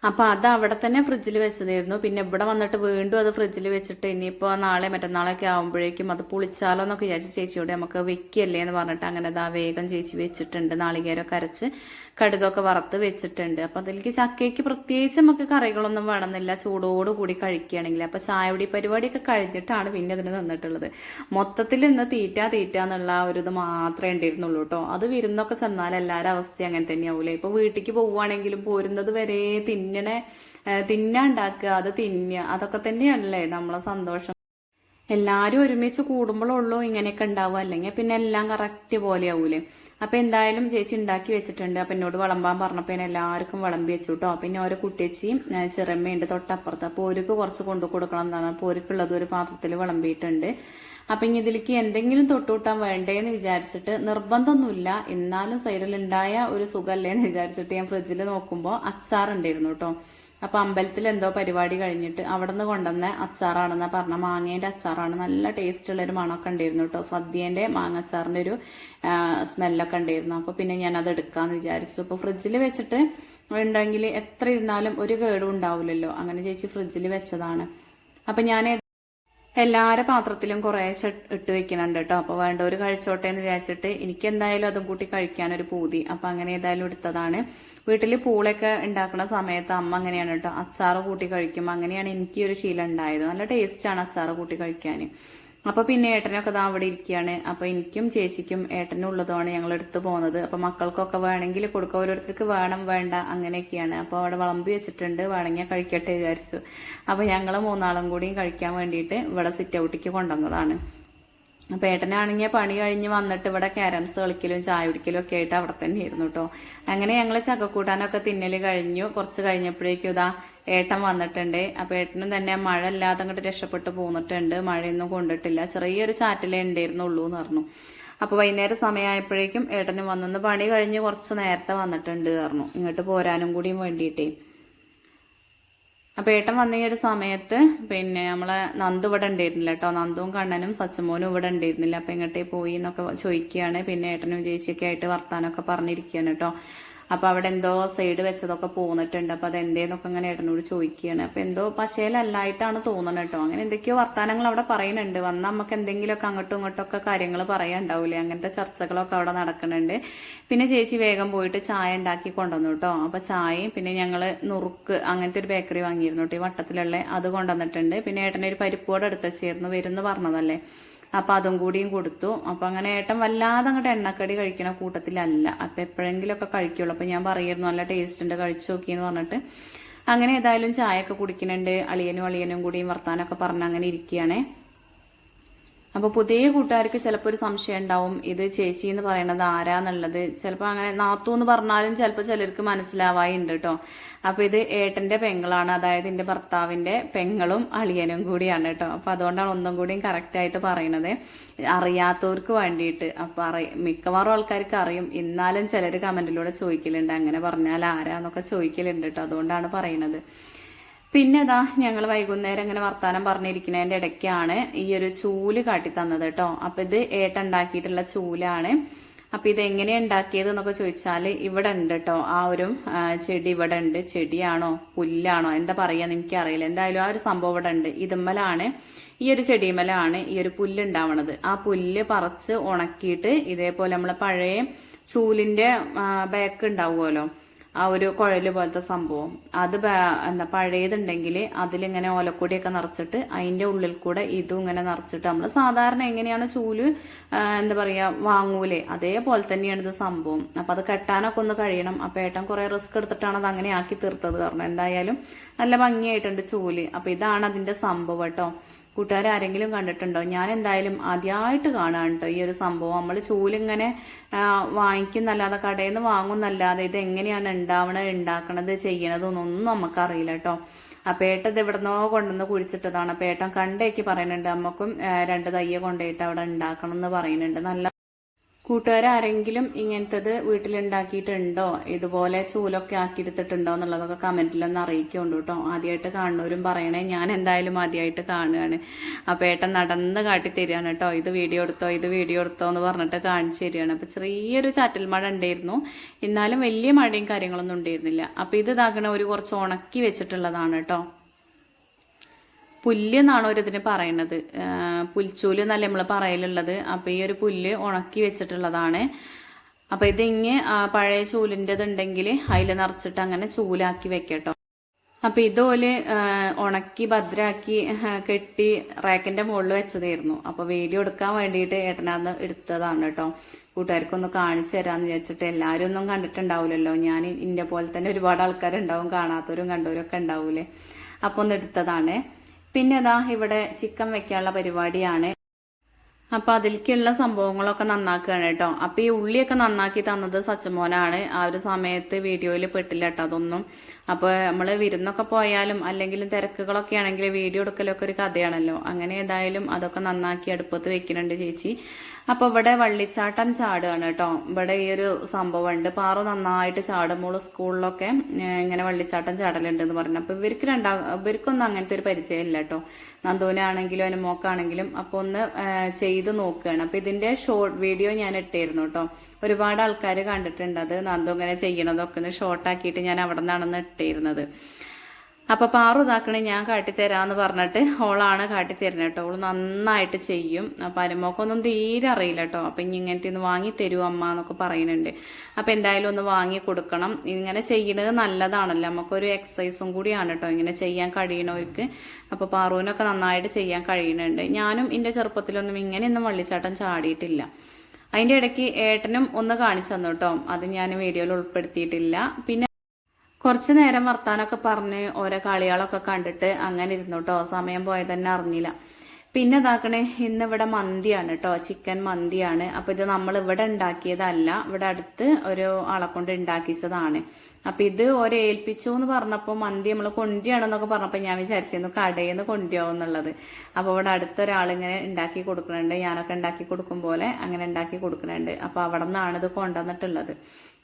[SPEAKER 1] അപ്പോൾ അത് അവിടെ തന്നെ ഫ്രിഡ്ജിൽ വെച്ചതായിരുന്നു. പിന്നെ ഇവിടെ വന്നിട്ട് വീണ്ടും അത് ഫ്രിഡ്ജിൽ വെച്ചിട്ട് ഇനിയിപ്പോൾ നാളെ മറ്റന്നാളൊക്കെ ആകുമ്പോഴേക്കും അത് പുളിച്ചാലോ എന്നൊക്കെ വിചാരിച്ച് ചേച്ചിയോട് നമുക്ക് വെക്കല്ലേ എന്ന് പറഞ്ഞിട്ട് അങ്ങനെ അതാ വേഗം ചേച്ചി വെച്ചിട്ടുണ്ട് നാളികേരമൊക്കെ അരച്ച്. കടുകൊക്കെ വറുത്ത് വെച്ചിട്ടുണ്ട്. അപ്പോൾ അതിലേക്ക് ചക്കയ്ക്ക് പ്രത്യേകിച്ച് നമുക്ക് കറികളൊന്നും വേണമെന്നില്ല. ചൂടോട് കൂടി കഴിക്കുകയാണെങ്കിൽ. അപ്പോൾ ചായപൊടി പരിപാടിയൊക്കെ കഴിഞ്ഞിട്ടാണ് പിന്നെ അതിന് നിന്നിട്ടുള്ളത്. മൊത്തത്തിൽ ഇന്ന് തീറ്റ തീറ്റ എന്നുള്ള ഒരു ഇത് മാത്രമേ ഉണ്ടായിരുന്നുള്ളൂ കേട്ടോ. അത് വിരുന്നൊക്കെ ചെന്നാൽ എല്ലാവരും അവസ്ഥ അങ്ങനെ തന്നെയാവൂലേ. ഇപ്പോൾ വീട്ടിലേക്ക് പോവുകയാണെങ്കിലും പോരുന്നത് വരെ തിന്നണേ തിന്നാണ്ടാക്കുക അത് തിന്ന അതൊക്കെ തന്നെയാണല്ലേ നമ്മളെ സന്തോഷം. എല്ലാരും ഒരുമിച്ച് കൂടുമ്പോഴുള്ളൂ ഇങ്ങനെയൊക്കെ ഉണ്ടാവുക. അല്ലെങ്കിൽ പിന്നെ എല്ലാം കറക്റ്റ് പോലെ ആവൂലേ അപ്പം എന്തായാലും ചേച്ചി ഉണ്ടാക്കി വെച്ചിട്ടുണ്ട്. അപ്പം എന്നോട് വിളമ്പാൻ പറഞ്ഞപ്പോൾ എല്ലാവർക്കും വിളമ്പി വെച്ചു കേട്ടോ പിന്നെ ഓരോ കുട്ടിയച്ചിയും ചെറമ്മയുണ്ട് തൊട്ടപ്പുറത്ത്. അപ്പോൾ ഓർക്ക് കുറച്ച് കൊണ്ടു കൊടുക്കണം എന്നാണ്. അപ്പോൾ ഓർക്കുള്ളത് ഒരു പാത്രത്തിൽ വിളമ്പിയിട്ടുണ്ട്. അപ്പം ഇനി ഇതിലേക്ക് എന്തെങ്കിലും തൊട്ടുകൂട്ടാൻ വേണ്ടേന്ന് വിചാരിച്ചിട്ട് നിർബന്ധമൊന്നുമില്ല. എന്നാലും സൈഡിൽ ഉണ്ടായ ഒരു സുഖമല്ലേ എന്ന് വിചാരിച്ചിട്ട് ഞാൻ ഫ്രിഡ്ജിൽ നോക്കുമ്പോൾ അച്ചാറുണ്ടായിരുന്നു കേട്ടോ അപ്പൊ അമ്പലത്തിൽ എന്തോ പരിപാടി കഴിഞ്ഞിട്ട് അവിടെ നിന്ന് കൊണ്ടുവന്ന അച്ചാറാണെന്നാ പറഞ്ഞ. മാങ്ങേന്റെ അച്ചാറാണ്. നല്ല ടേസ്റ്റ് ഉള്ള ഒരു മണമൊക്കെ ഉണ്ടായിരുന്നു കേട്ടോ. സദ്യേന്റെ മാങ്ങ അച്ചാറിന്റെ ഒരു സ്മെല്ലൊക്കെ ഉണ്ടായിരുന്നു. അപ്പൊ പിന്നെ ഞാൻ അത് എടുക്കാന്ന് വിചാരിച്ചു. അപ്പൊ ഫ്രിഡ്ജിൽ വെച്ചിട്ട് ഉണ്ടെങ്കിൽ എത്ര ഇരുന്നാലും ഒരു കേടും ഉണ്ടാവില്ലല്ലോ. അങ്ങനെ ചേച്ചി ഫ്രിഡ്ജിൽ വെച്ചതാണ്. അപ്പൊ ഞാൻ എല്ലാവരുടെ പാത്രത്തിലും കുറേശ്ശെ ഇട്ട് വെക്കുന്നുണ്ട് കേട്ടോ അപ്പോൾ വേണ്ടവർ കഴിച്ചോട്ടെ എന്ന് വിചാരിച്ചിട്ട് എനിക്ക് എന്തായാലും അതും കൂട്ടി കഴിക്കാനൊരു പൂതി. അപ്പോൾ അങ്ങനെ ഏതായാലും എടുത്തതാണ്. വീട്ടിൽ പൂളൊക്കെ ഉണ്ടാക്കുന്ന സമയത്ത് അമ്മ അങ്ങനെയാണ് കേട്ടോ അച്ചാറ് കൂട്ടി കഴിക്കും. അങ്ങനെയാണ് എനിക്ക് ഒരു ശീലം ഉണ്ടായത്. നല്ല ടേസ്റ്റാണ് അച്ചാറ് കൂട്ടി കഴിക്കാൻ അപ്പൊ പിന്നെ ഏട്ടനൊക്കെ ഇതാ അവിടെ ഇരിക്കുകയാണ്. അപ്പൊ എനിക്കും ചേച്ചിക്കും ഏട്ടനും ഉള്ളതുമാണ് ഞങ്ങൾ എടുത്തു പോകുന്നത്. അപ്പൊ മക്കൾക്കൊക്കെ വേണമെങ്കിൽ കൊടുക്കുക. ഓരോരുത്തർക്ക് വേണം വേണ്ട അങ്ങനെയൊക്കെയാണ്. അപ്പൊ അവിടെ വിളമ്പി വെച്ചിട്ടുണ്ട്. വേണമെങ്കിൽ കഴിക്കട്ടെ വിചാരിച്ചു. അപ്പൊ ഞങ്ങൾ മൂന്നാളും കൂടിയും കഴിക്കാൻ വേണ്ടിയിട്ട് ഇവിടെ സിറ്റ് ഔട്ടിക്ക് കൊണ്ടുവന്നതാണ്. അപ്പൊ ഏട്ടനാണെങ്കിൽ പണി കഴിഞ്ഞ് വന്നിട്ട് ഇവിടെ ക്യാരംസ് കളിക്കലും ചായ കുടിക്കലും ഒക്കെ ആയിട്ട് അവിടെ തന്നെ ഇരുന്നു കേട്ടോ. അങ്ങനെ ഞങ്ങൾ ചക്കക്കൂട്ടാനൊക്കെ തിന്നൽ കഴിഞ്ഞു. കുറച്ച് കഴിഞ്ഞപ്പോഴേക്കും ഇതാ ഏട്ടൻ വന്നിട്ടുണ്ട്. അപ്പൊ ഏട്ടനും തന്നെ മഴ ഇല്ലാതെ അങ്ങോട്ട് രക്ഷപ്പെട്ട് പോന്നിട്ടുണ്ട്. മഴയൊന്നും കൊണ്ടിട്ടില്ല. ചെറിയൊരു ചാറ്റലേ ഉണ്ടായിരുന്നുള്ളൂ എന്ന് പറഞ്ഞു. അപ്പൊ വൈകുന്നേരം സമയമായപ്പോഴേക്കും ഏട്ടന് വന്നൊന്ന് പണി കഴിഞ്ഞ് കുറച്ച് നേരത്തെ വന്നിട്ടുണ്ട് പറഞ്ഞു. ഇങ്ങോട്ട് പോരാനും കൂടിയും വേണ്ടിയിട്ടേ. അപ്പൊ ഏട്ടൻ വന്ന ഈ ഒരു സമയത്ത് പിന്നെ നമ്മളെ നന്ദു ഇവിടെ ഉണ്ടായിരുന്നില്ല കേട്ടോ. നന്ദുവും കണ്ണനും സച്ചമോനും ഇവിടെ ഉണ്ടായിരുന്നില്ല. അപ്പൊ എങ്ങോട്ടേ പോയി എന്നൊക്കെ ചോദിക്കുകയാണ്. പിന്നെ ഏട്ടനും ചേച്ചിയൊക്കെ ആയിട്ട് വർത്താനൊക്കെ പറഞ്ഞിരിക്കുകയാണ് കേട്ടോ. അപ്പൊ അവിടെ എന്തോ സൈഡ് വെച്ചതൊക്കെ പോന്നിട്ടുണ്ട്. അപ്പൊ അത് എന്തേന്നൊക്കെ ഇങ്ങനെ ഏട്ടനോട് ചോദിക്കുകയാണ് അപ്പൊ എന്തോ പശയിലല്ലായിട്ടാണ് തോന്നുന്നത് കേട്ടോ. അങ്ങനെ എന്തൊക്കെയോ വർത്തമാനങ്ങൾ അവിടെ പറയുന്നുണ്ട്. വന്ന നമുക്ക് എന്തെങ്കിലുമൊക്കെ അങ്ങോട്ടും ഇങ്ങോട്ടൊക്കെ കാര്യങ്ങൾ പറയാനുണ്ടാവില്ലേ അങ്ങനത്തെ ചർച്ചകളൊക്കെ അവിടെ നടക്കുന്നുണ്ട്. പിന്നെ ചേച്ചി വേഗം പോയിട്ട് ചായ ഉണ്ടാക്കി കൊണ്ടുവന്നു കേട്ടോ. അപ്പൊ ചായയും പിന്നെ ഞങ്ങൾ നുറുക്ക് അങ്ങനത്തെ ഒരു ബേക്കറി വാങ്ങിയിരുന്നു കേട്ടോ. ഈ വട്ടത്തിലുള്ള അത് കൊണ്ടുവന്നിട്ടുണ്ട്. പിന്നെ ഏട്ടനൊരു പരിപ്പോടെ എടുത്ത് വെച്ചിരുന്നു. വരുന്നു പറഞ്ഞതല്ലേ? അപ്പൊ അതും കൂടിയും കൊടുത്തു. അപ്പൊ അങ്ങനെ ഏട്ടൻ വല്ലാതെ അങ്ങോട്ട് എണ്ണക്കടി കഴിക്കണ കൂട്ടത്തിലല്ല. അപ്പൊ എപ്പോഴെങ്കിലുമൊക്കെ കഴിക്കുള്ളൂ. അപ്പൊ ഞാൻ പറയായിരുന്നു നല്ല ടേസ്റ്റ് ഉണ്ട് കഴിച്ചു നോക്കിയെന്ന് പറഞ്ഞിട്ട്. അങ്ങനെ ഏതായാലും ചായയൊക്കെ കുടിക്കുന്നുണ്ട്. അളിയനും അളിയനും കൂടിയും വർത്താനൊക്കെ പറഞ്ഞ് അങ്ങനെ ഇരിക്കുകയാണേ. അപ്പൊ പുതിയ കൂട്ടുകാർക്ക് ചിലപ്പോൾ ഒരു സംശയം ഉണ്ടാവും ഇത് ചേച്ചി എന്ന് പറയുന്നത് ആരാന്നുള്ളത്. ചിലപ്പോൾ അങ്ങനെ നാത്തു എന്ന് പറഞ്ഞാലും ചിലപ്പോൾ ചിലർക്ക് മനസ്സിലാവായിണ്ട് കേട്ടോ അപ്പൊ ഇത് ഏട്ടന്റെ പെങ്ങളാണ് അതായത് എന്റെ ഭർത്താവിന്റെ പെങ്ങളും അളിയനും കൂടിയാണ് കേട്ടോ അപ്പൊ അതുകൊണ്ടാണ് ഒന്നും കൂടിയും കറക്റ്റ് ആയിട്ട് പറയുന്നത് അറിയാത്തവർക്ക് വേണ്ടിയിട്ട്. അപ്പൊ അറി മിക്കവാറും ആൾക്കാർക്ക് അറിയും. എന്നാലും ചിലർ കമന്റിലൂടെ ചോദിക്കലുണ്ട് അങ്ങനെ പറഞ്ഞാൽ ആരാന്നൊക്കെ ചോദിക്കലുണ്ട് കേട്ടോ അതുകൊണ്ടാണ് പറയുന്നത് പിന്നെ ഇതാ ഞങ്ങൾ വൈകുന്നേരം ഇങ്ങനെ വർത്താനം പറഞ്ഞിരിക്കുന്നതിന്റെ ഇടയ്ക്കാണ് ഈ ഒരു ചൂൽ കാട്ടി തന്നത് കേട്ടോ അപ്പൊ ഇത് ഏട്ട ഉണ്ടാക്കിയിട്ടുള്ള ചൂലാണ്. അപ്പൊ ഇത് എങ്ങനെയാ ഉണ്ടാക്കിയത് എന്നൊക്കെ ചോദിച്ചാൽ ഇവിടെ ഉണ്ട് കേട്ടോ ആ ഒരു ചെടി ഇവിടെ ഉണ്ട് ചെടിയാണോ? പുല്ലാണോ? എന്താ പറയാ എനിക്ക് അറിയില്ല എന്തായാലും ആ ഒരു സംഭവം ഇവിടെ ഉണ്ട് ഇതുമ്മലാണ് ഈ ഒരു ചെടിമലാണ് ഈ ഒരു പുല്ല് ഉണ്ടാവണത് ആ പുല്ല് പറിച്ച് ഉണക്കിയിട്ട് ഇതേപോലെ നമ്മളെ പഴയ ചൂലിന്റെ ബാക്ക് ഉണ്ടാവുമല്ലോ ആ ഒരു കുഴൽ പോലത്തെ സംഭവം. അത് എന്താ പഴയതുണ്ടെങ്കിൽ അതിലിങ്ങനെ ഓലക്കൂടിയൊക്കെ നിറച്ചിട്ട് അതിന്റെ ഉള്ളിൽ കൂടെ ഇതും ഇങ്ങനെ നിറച്ചിട്ട് നമ്മൾ സാധാരണ എങ്ങനെയാണ് ചൂൽ എന്താ പറയാ വാങ്ങൂലേ അതേപോലെ തന്നെയാണ് ഇത് സംഭവം. അപ്പൊ അത് കെട്ടാനൊക്കെ ഒന്ന് കഴിയണം. അപ്പൊ ഏട്ടൻ കുറെ റിസ്ക് എടുത്തിട്ടാണ് അത് അങ്ങനെ ആക്കി തീർത്തത്. കാരണം എന്തായാലും നല്ല ഭംഗിയായിട്ടുണ്ട് ചൂൽ. അപ്പൊ ഇതാണ് അതിന്റെ സംഭവം കേട്ടോ. കൂട്ടുകാർ ആരെങ്കിലും കണ്ടിട്ടുണ്ടോ? ഞാൻ എന്തായാലും ആദ്യമായിട്ട് കാണാൻ കേട്ടോ ഈ ഒരു സംഭവം. നമ്മൾ ചൂലിങ്ങനെ ആ, വാങ്ങിക്കുന്നല്ലാതെ കടയിൽ നിന്ന് വാങ്ങുന്നല്ലാതെ ഇത് എങ്ങനെയാണ് ഉണ്ടാവണത് ഉണ്ടാക്കണത് ചെയ്യണതെന്നൊന്നും നമുക്കറിയില്ല കേട്ടോ അപ്പൊ ഏട്ടത് എവിടുന്നോ കൊണ്ടുവന്ന് കുഴിച്ചിട്ടതാണ്. അപ്പൊ ഏട്ടൻ കണ്ടേക്ക് പറയുന്നുണ്ട്. നമുക്കും രണ്ട് തയ്യ കൊണ്ടുപോയിട്ട് അവിടെ ഉണ്ടാക്കണം എന്ന് പറയുന്നുണ്ട്. നല്ല കൂട്ടുകാരാരെങ്കിലും ഇങ്ങനത്തത് വീട്ടിലുണ്ടാക്കിയിട്ടുണ്ടോ? ഇതുപോലെ ചൂലൊക്കെ ആക്കിയെടുത്തിട്ടുണ്ടോ എന്നുള്ളതൊക്കെ കമന്റിലൊന്ന് അറിയിക്കുന്നുണ്ട് കേട്ടോ. ആദ്യമായിട്ട് കാണുന്നവരും പറയണേ ഞാൻ എന്തായാലും ആദ്യമായിട്ട് കാണുകയാണ്. അപ്പോൾ ഏട്ടൻ നടന്ന് കാട്ടി തരികയാണ് കേട്ടോ. ഇത് വീഡിയോ എടുത്തോ ഇത് വീഡിയോ എടുത്തോ എന്ന് പറഞ്ഞിട്ട് കാണിച്ചു തരികയാണ്. അപ്പോൾ ചെറിയൊരു ചാറ്റൽ മഴ ഉണ്ടായിരുന്നു. എന്നാലും വലിയ മഴയും കാര്യങ്ങളൊന്നും ഉണ്ടായിരുന്നില്ല. അപ്പോൾ ഇത് ഇതാക്കണ ഒരു കുറച്ച് ഉണക്കി വെച്ചിട്ടുള്ളതാണ് കേട്ടോ. പുല്ല് എന്നാണ് ഒരിതിന് പറയുന്നത്. പുൽച്ചൂൽ എന്നല്ല നമ്മൾ പറയലുള്ളത്. അപ്പോൾ ഈ ഒരു പുല്ല് ഉണക്കി വെച്ചിട്ടുള്ളതാണ്. അപ്പോൾ ഇതിങ്ങ് പഴയ ചൂലിന്റെതുണ്ടെങ്കിൽ അതിൽ നിറച്ചിട്ട് അങ്ങനെ ചൂലാക്കി വെക്കട്ടോ. അപ്പം ഇതുപോലെ ഉണക്കി ഭദ്രാക്കി കെട്ടി റാക്കിന്റെ മുകളിൽ വെച്ചതായിരുന്നു. അപ്പോൾ വീഡിയോ എടുക്കാൻ വേണ്ടിയിട്ട് ഏട്ടനാന്ന് എടുത്തതാണ് കേട്ടോ. കൂട്ടുകാർക്കൊന്ന് കാണിച്ചു തരാമെന്ന് വിചാരിച്ചിട്ട് എല്ലാവരും ഒന്നും കണ്ടിട്ടുണ്ടാവില്ലല്ലോ ഞാൻ ഇന്നെ പോലെ തന്നെ ഒരുപാട് ആൾക്കാരുണ്ടാവും കാണാത്തവരും കണ്ടവരും ഒക്കെ ഉണ്ടാവൂലേ. അപ്പം ഒന്ന് എടുത്തതാണ്. പിന്നെ അതാ ഇവിടെ ചിക്കൻ വെക്കാനുള്ള പരിപാടിയാണ്. അപ്പൊ അതിലേക്കുള്ള സംഭവങ്ങളൊക്കെ നന്നാക്കുകയാണ് കേട്ടോ. അപ്പൊ ഈ ഉള്ളിയൊക്കെ നന്നാക്കി തന്നത് സച്ചമോനാണ്. ആ ഒരു സമയത്ത് വീഡിയോയിൽ പെട്ടില്ല കേട്ടോ അതൊന്നും. അപ്പൊ നമ്മൾ വിരുന്നൊക്കെ പോയാലും അല്ലെങ്കിൽ തിരക്കുകളൊക്കെ ആണെങ്കിൽ വീഡിയോ എടുക്കലൊക്കെ ഒരു കഥയാണല്ലോ. അങ്ങനെ ഏതായാലും അതൊക്കെ നന്നാക്കി അടുപ്പത്ത് വെക്കുന്നുണ്ട് ചേച്ചി. അപ്പൊ ഇവിടെ വള്ളിച്ചാട്ടം ചാടുകയാണ് കേട്ടോ. ഇവിടെ ഈ ഒരു സംഭവം ഉണ്ട്. പാറ നന്നായിട്ട് ചാടുമ്പോൾ സ്കൂളിലൊക്കെ ഇങ്ങനെ വള്ളിച്ചാട്ടം ചാടലുണ്ട് എന്ന് പറഞ്ഞു. അപ്പൊ ഇവർക്ക് രണ്ടാ ഇവർക്കൊന്നും അങ്ങനത്തെ ഒരു പരിചയം ഇല്ല കേട്ടോ. നന്ദുവിനാണെങ്കിലും അതിന് മോക്കാണെങ്കിലും അപ്പൊ ഒന്ന് ചെയ്ത് നോക്കുകയാണ്. അപ്പൊ ഇതിന്റെ ഷോർട്ട് വീഡിയോ ഞാൻ ഇട്ടായിരുന്നു കേട്ടോ. ഒരുപാട് ആൾക്കാർ കണ്ടിട്ടുണ്ട് അത് നന്ദു ഇങ്ങനെ ചെയ്യണതൊക്കെ ഒന്ന് ഷോർട്ടാക്കിയിട്ട് ഞാൻ അവിടെ നിന്നാണെന്ന് ഇട്ടിരുന്നത്. അപ്പൊ പാറു ഇതാക്കണേ ഞാൻ കാട്ടിത്തരാന്ന് പറഞ്ഞിട്ട് ഓളാണ് കാട്ടിത്തരുന്നത് കേട്ടോ. ഓൾ നന്നായിട്ട് ചെയ്യും. അപ്പൊ അരുമോക്കൊന്നും തീരെ അറിയില്ല കേട്ടോ. അപ്പൊ ഇനി ഇങ്ങനത്തെ ഒന്ന് വാങ്ങി തരൂ അമ്മ എന്നൊക്കെ പറയുന്നുണ്ട്. അപ്പൊ എന്തായാലും ഒന്ന് വാങ്ങി കൊടുക്കണം. ഇങ്ങനെ ചെയ്യണത് നല്ലതാണല്ലോ. നമുക്കൊരു എക്സസൈസും കൂടിയാണ് കേട്ടോ ഇങ്ങനെ ചെയ്യാൻ കഴിയണവർക്ക്. അപ്പൊ പാറുവിനൊക്കെ നന്നായിട്ട് ചെയ്യാൻ കഴിയുന്നുണ്ട്. ഞാനും എന്റെ ചെറുപ്പത്തിലൊന്നും ഇങ്ങനെയൊന്നും വള്ളിച്ചാട്ടം ചാടിയിട്ടില്ല. അതിന്റെ ഇടയ്ക്ക് ഏട്ടനും ഒന്ന് കാണിച്ചു തന്നു കേട്ടോ. അത് ഞാൻ വീഡിയോയിൽ ഉൾപ്പെടുത്തിയിട്ടില്ല. പിന്നെ കുറച്ചു നേരം വർത്താനൊക്കെ പറഞ്ഞ് ഓരോ കളികളൊക്കെ കണ്ടിട്ട് അങ്ങനെ ഇരുന്നു കേട്ടോ സമയം പോയതന്നെ അറിഞ്ഞില്ല. പിന്നെ ഇതാക്കണേ ഇന്ന് ഇവിടെ മന്തിയാണ് കേട്ടോ ചിക്കൻ മന്തിയാണ്. അപ്പൊ ഇത് നമ്മൾ ഇവിടെ ഉണ്ടാക്കിയതല്ല. ഇവിടെ അടുത്ത് ഒരു ആളെ കൊണ്ട് ഉണ്ടാക്കിച്ചതാണ്. അപ്പൊ ഇത് ഓരോ ഏൽപ്പിച്ചു എന്ന് പറഞ്ഞപ്പോൾ മന്തി നമ്മൾ കൊണ്ടിയാണെന്നൊക്കെ പറഞ്ഞപ്പോൾ ഞാൻ വിചാരിച്ചിരുന്നു കടയിൽ നിന്ന് കൊണ്ടുപോകും എന്നുള്ളത്. അപ്പോൾ ഇവിടെ അടുത്തൊരാൾ ഇങ്ങനെ ഉണ്ടാക്കി കൊടുക്കുന്നുണ്ട്. ഞാനൊക്കെ ഉണ്ടാക്കി കൊടുക്കും പോലെ അങ്ങനെ ഉണ്ടാക്കി കൊടുക്കുന്നുണ്ട്. അപ്പൊ അവിടെ നിന്നാണ് ഇത് കൊണ്ടുവന്നിട്ടുള്ളത്.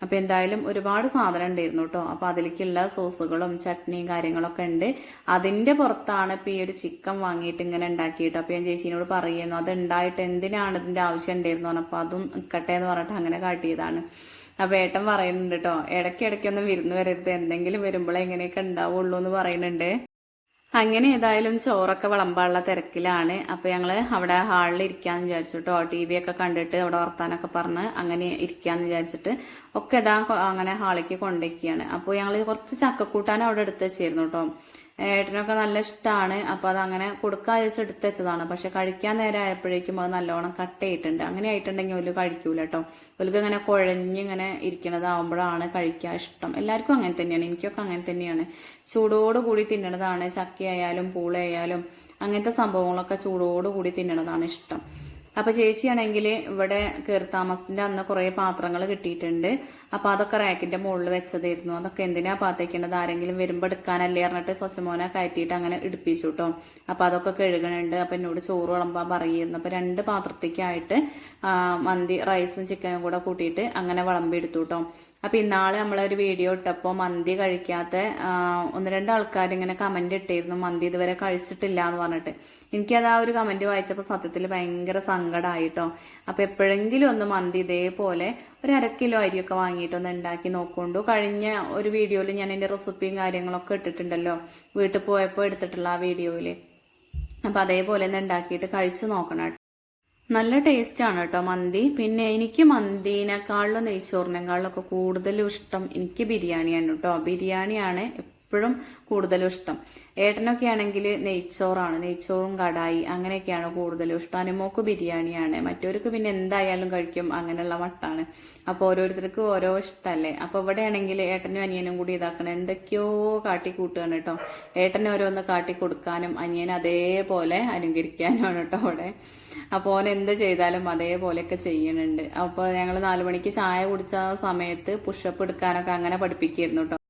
[SPEAKER 1] അപ്പൊ എന്തായാലും ഒരുപാട് സാധനം ഉണ്ടായിരുന്നു കേട്ടോ അപ്പൊ അതിലേക്കുള്ള സോസുകളും ചട്നിയും കാര്യങ്ങളൊക്കെ ഉണ്ട്. അതിന്റെ പുറത്താണ് ഇപ്പൊ ഈ ഒരു ചിക്കൻ വാങ്ങിയിട്ട് ഇങ്ങനെ ഉണ്ടാക്കിയിട്ട് അപ്പൊ ഞാൻ ചേച്ചീനോട് പറയുന്നു അത് ഉണ്ടായിട്ട് എന്തിനാണ് ഇതിന്റെ ആവശ്യം ഉണ്ടായിരുന്നു? പറഞ്ഞപ്പോൾ അതും നിൽക്കട്ടെ എന്ന് പറഞ്ഞിട്ട് അങ്ങനെ കാട്ടിയതാണ്. അപ്പൊ ഏട്ടൻ പറയുന്നുണ്ട് കേട്ടോ ഇടയ്ക്ക് ഇടയ്ക്കൊന്നും വിരുന്ന് വരരുത്. എന്തെങ്കിലും വരുമ്പോഴേ എങ്ങനെയൊക്കെ ഉണ്ടാവുള്ളൂ എന്ന് പറയുന്നുണ്ട്. അങ്ങനെ ഏതായാലും ചോറൊക്കെ വിളമ്പാനുള്ള തിരക്കിലാണ്. അപ്പൊ ഞങ്ങൾ അവിടെ ഹാളിൽ ഇരിക്കാന്ന് വിചാരിച്ചു കേട്ടോ ടി വി ഒക്കെ കണ്ടിട്ട് അവിടെ വർത്താനൊക്കെ പറഞ്ഞ് അങ്ങനെ ഇരിക്കാന്ന് വിചാരിച്ചിട്ട് ഒക്കെ ഇതാ അങ്ങനെ ഹാളിലേക്ക് കൊണ്ടിരിക്കുകയാണ് അപ്പോൾ ഞങ്ങൾ കുറച്ച് ചക്കക്കൂട്ടാൻ അവിടെ എടുത്ത് വെച്ചിരുന്നു കേട്ടോ ഏട്ടനൊക്കെ നല്ല ഇഷ്ടമാണ് അപ്പോൾ അത് അങ്ങനെ കൊടുക്കാൻ വെച്ച് എടുത്ത് വെച്ചതാണ്. പക്ഷെ കഴിക്കാൻ നേരം ആയപ്പോഴേക്കും അത് നല്ലോണം കട്ട് ചെയ്തിട്ടുണ്ട്. അങ്ങനെ ആയിട്ടുണ്ടെങ്കിൽ ഒരു കഴിക്കൂല കേട്ടോ ഒലുക്ക് ഇങ്ങനെ കുഴഞ്ഞ് ഇങ്ങനെ ഇരിക്കണതാവുമ്പോഴാണ് കഴിക്കാൻ ഇഷ്ടം. എല്ലാവർക്കും അങ്ങനെ തന്നെയാണ്. എനിക്കൊക്കെ അങ്ങനെ തന്നെയാണ്. ചൂടോട് കൂടി തിന്നണതാണ്. ചക്കയായാലും പൂളയായാലും അങ്ങനത്തെ സംഭവങ്ങളൊക്കെ ചൂടോട് കൂടി തിന്നണതാണ് ഇഷ്ടം. അപ്പൊ ചേച്ചിയാണെങ്കിൽ ഇവിടെ കയറി താമസത്തിന്റെ അന്ന് കുറെ പാത്രങ്ങൾ കിട്ടിയിട്ടുണ്ട്. അപ്പൊ അതൊക്കെ റാക്കിന്റെ മുകളിൽ വെച്ചതായിരുന്നു. അതൊക്കെ എന്തിനാ പാത്തേക്കേണ്ടത് ആരെങ്കിലും വരുമ്പോ എടുക്കാനല്ലേ പറഞ്ഞിട്ട് സ്വച്ഛമോനെ കയറ്റിയിട്ട് അങ്ങനെ ഇടിപ്പിച്ചു കേട്ടോ അപ്പൊ അതൊക്കെ കഴുകണുണ്ട്. അപ്പൊ എന്നോട് ചോറ് വിളമ്പാൻ പറയുന്നു. അപ്പൊ രണ്ട് പാത്രത്തേക്കായിട്ട് മന്തി റൈസും ചിക്കനും കൂടെ കൂട്ടിയിട്ട് അങ്ങനെ വിളമ്പി എടുത്തു കേട്ടോ അപ്പൊ ഇന്നാൾ നമ്മളൊരു വീഡിയോ ഇട്ടപ്പോൾ മന്തി കഴിക്കാത്ത ഒന്ന് രണ്ട് ആൾക്കാർ ഇങ്ങനെ കമന്റ് ഇട്ടിരുന്നു. മന്തി ഇതുവരെ കഴിച്ചിട്ടില്ല എന്ന് പറഞ്ഞിട്ട്. എനിക്കത് ആ ഒരു കമന്റ് വായിച്ചപ്പോൾ സത്യത്തിൽ ഭയങ്കര സങ്കടമായിട്ടോ അപ്പോൾ എപ്പോഴെങ്കിലും ഒന്ന് മന്തി ഇതേപോലെ ഒരു അര കിലോ അരിയൊക്കെ വാങ്ങിയിട്ട് ഒന്ന് ഉണ്ടാക്കി നോക്കൊണ്ടു കഴിഞ്ഞ ഒരു വീഡിയോയിൽ ഞാൻ എന്റെ റെസിപ്പിയും കാര്യങ്ങളൊക്കെ ഇട്ടിട്ടുണ്ടല്ലോ. വീട്ടിൽ പോയപ്പോൾ എടുത്തിട്ടുള്ള ആ വീഡിയോയിൽ അപ്പൊ അതേപോലെ ഒന്ന് ഉണ്ടാക്കിയിട്ട് കഴിച്ചു നോക്കണം നല്ല ടേസ്റ്റ് ആണ് കേട്ടോ മന്തി. പിന്നെ എനിക്ക് മന്തിനേക്കാളിലും നെയ്ച്ചോറിനേക്കാളിലും ഒക്കെ കൂടുതലും ഇഷ്ടം എനിക്ക് ബിരിയാണിയാണ് കേട്ടോ ബിരിയാണിയാണ് എപ്പോഴും കൂടുതലും ഇഷ്ടം. ഏട്ടനൊക്കെ ആണെങ്കിൽ നെയ്ച്ചോറാണ്. നെയ്ച്ചോറും കടായി അങ്ങനെയൊക്കെയാണ് കൂടുതലും ഇഷ്ടം. അനുമോക്ക് ബിരിയാണിയാണ്. മറ്റവർക്ക് പിന്നെ എന്തായാലും കഴിക്കും. അങ്ങനെയുള്ള മട്ടാണ്. അപ്പോൾ ഓരോരുത്തർക്ക് ഓരോ ഇഷ്ടമല്ലേ അപ്പോൾ ഇവിടെ ആണെങ്കിൽ ഏട്ടനും അനിയനും കൂടി ഇതാക്കണം. എന്തൊക്കെയോ കാട്ടി കൂട്ടുകയാണ് കേട്ടോ. ഏട്ടനെ ഓരോന്ന് കാട്ടി കൊടുക്കാനും അനിയൻ അതേപോലെ അനുകരിക്കാനുമാണ് കേട്ടോ അവിടെ അപ്പോൾ ഓൻ എന്ത് ചെയ്താലും അതേപോലെയൊക്കെ ചെയ്യുന്നുണ്ട് അപ്പോൾ ഞങ്ങൾ നാലു മണിക്ക് ചായ കുടിച്ച സമയത്ത് പുഷപ്പ് എടുക്കാനൊക്കെ അങ്ങനെ പഠിപ്പിക്കായിരുന്നു കേട്ടോ.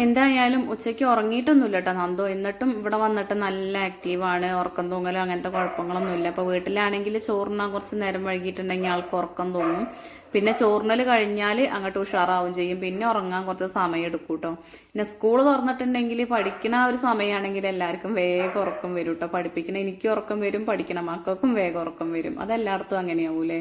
[SPEAKER 1] എന്തായാലും ഉച്ചയ്ക്ക് ഉറങ്ങിയിട്ടൊന്നുമില്ല കേട്ടോ നന്ദോ. എന്നിട്ടും ഇവിടെ വന്നിട്ട് നല്ല ആക്റ്റീവാണ് ഉറക്കം തൂങ്ങലോ അങ്ങനത്തെ കുഴപ്പങ്ങളൊന്നുമില്ല. അപ്പോൾ വീട്ടിലാണെങ്കിൽ ചോറിനാ കുറച്ച് നേരം വൈകിട്ടുണ്ടെങ്കിൽ ആൾക്ക് ഉറക്കം തോന്നും പിന്നെ ചോറിനൽ കഴിഞ്ഞാൽ അങ്ങോട്ട് ഉഷാറാവും ചെയ്യും. പിന്നെ ഉറങ്ങാൻ കുറച്ച് സമയം എടുക്കും കേട്ടോ പിന്നെ സ്കൂൾ തുറന്നിട്ടുണ്ടെങ്കിൽ പഠിക്കണ ഒരു സമയമാണെങ്കിൽ എല്ലാവർക്കും വേഗം ഉറക്കം വരും കേട്ടോ പഠിപ്പിക്കണ എനിക്ക് ഉറക്കം വരും പഠിക്കണ മക്കൾക്കും വേഗം ഉറക്കം വരും. അതെല്ലായിടത്തും അങ്ങനെയാവൂലേ?